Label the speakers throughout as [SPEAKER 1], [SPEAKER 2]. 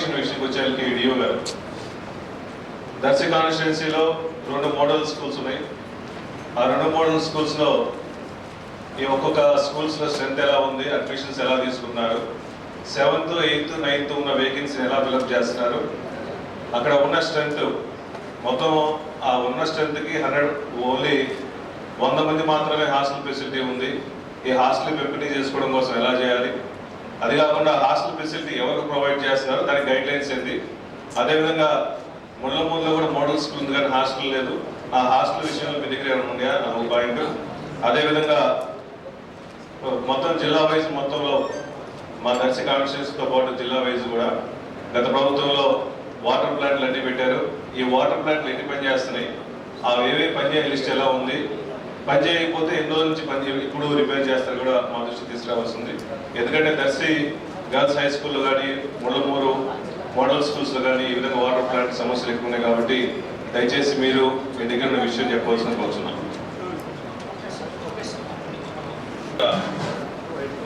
[SPEAKER 1] Education విషయంకి వచ్చేసరికి DO గారు. దర్శి కాన్స్టిట్యున్సీలో రెండు మోడల్ స్కూల్స్ ఉన్నాయి. ఆ రెండు మోడల్ స్కూల్స్లో ఈ ఒక్కొక్క స్కూల్స్లో స్ట్రెంత్ ఎలా ఉంది అడ్మిషన్స్ ఎలా తీసుకున్నారు సెవెంత్ ఎయిత్ నైన్త్ ఉన్న వేకెన్సీ ఎలా ఫిలప్ చేస్తున్నారు అక్కడ ఉన్న స్ట్రెంత్ మొత్తం ఆ ఉన్న స్ట్రెంత్కి హండ్రెడ్ ఓన్లీ వంద మంది మాత్రమే హాస్టల్ ఫెసిలిటీ ఉంది. ఈ హాస్టల్ పంపిణీ చేసుకోవడం కోసం ఎలా చేయాలి అది కాకుండా హాస్టల్ ఫెసిలిటీ ఎవరు ప్రొవైడ్ చేస్తున్నారు దానికి గైడ్ లైన్స్ ఏంటి? అదేవిధంగా ముళ్ళమూరులో కూడా మోడల్ స్కూల్ ఉంది కానీ హాస్టల్ లేదు. ఆ హాస్టల్ విషయంలో మీ దగ్గర ఏమైనా ఉన్నాయా ఒక పాయింట్ అదేవిధంగా మొత్తం జిల్లా వైజ్ మొత్తంలో మా నర్సింగ్ కాన్స్టిట్యూన్సీతో పాటు జిల్లా వైజ్ కూడా గత ప్రభుత్వంలో వాటర్ ప్లాంట్లు అన్ని పెట్టారు. ఈ వాటర్ ప్లాంట్లు ఎన్ని పని చేస్తున్నాయి ఏవే పనిచేయ లిస్ట్ ఎలా ఉంది? పని చేయకపోతే ఎన్ని రోజుల నుంచి పని చేయ- ఇప్పుడు రిపేర్ చేస్తారు కూడా మా దృష్టికి తీసుకురావాల్సింది. ఎందుకంటే దర్శి గర్ల్స్ హై స్కూల్లో కానీ ముళ్ళమూరు మోడల్ స్కూల్స్లో కానీ ఈ విధంగా వాటర్ ప్లాంట్ సమస్యలు ఎక్కువ ఉన్నాయి కాబట్టి దయచేసి మీరు మీ దగ్గర ఉన్న విషయం చెప్పవలసిన కోరుతున్నాను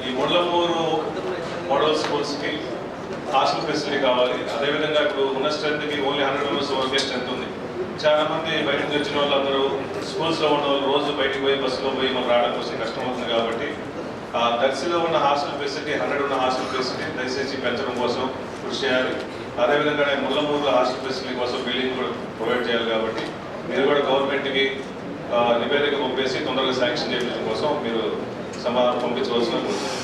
[SPEAKER 1] ఈ ముళ్ళమూరు మోడల్ స్కూల్స్కి హాస్టల్ ఫెసిలిటీ కావాలి. అదేవిధంగా ఇప్పుడు ఉన్న స్ట్రెంత్కి ఓన్లీ హండ్రెడ్ మెంబర్స్ వరకే స్ట్రెంత్ ఉంది. చాలా మంది బయట వచ్చిన వాళ్ళందరూ స్కూల్స్లో ఉన్న వాళ్ళు రోజు బయటికి పోయి బస్సులో పోయి మనం రావడం కోసం కష్టం అవుతుంది కాబట్టి ఆ దర్శిలో ఉన్న హాస్టల్ ఫెసిలిటీ హండ్రెడ్ ఉన్న హాస్టల్ ఫెసిలిటీ దయచేసి పెంచడం కోసం కృషి చేయాలి. అదేవిధంగా ముళ్ళమూరు హాస్టల్ ఫెసిలిటీ కోసం బిల్డింగ్ కూడా ప్రొవైడ్ చేయాలి కాబట్టి మీరు కూడా గవర్నమెంట్కి నివేదిక పంపేసి తొందరగా శాంక్షన్ చేయడం కోసం మీరు సమాధానం పంపించవలసిన కోరుతున్నాను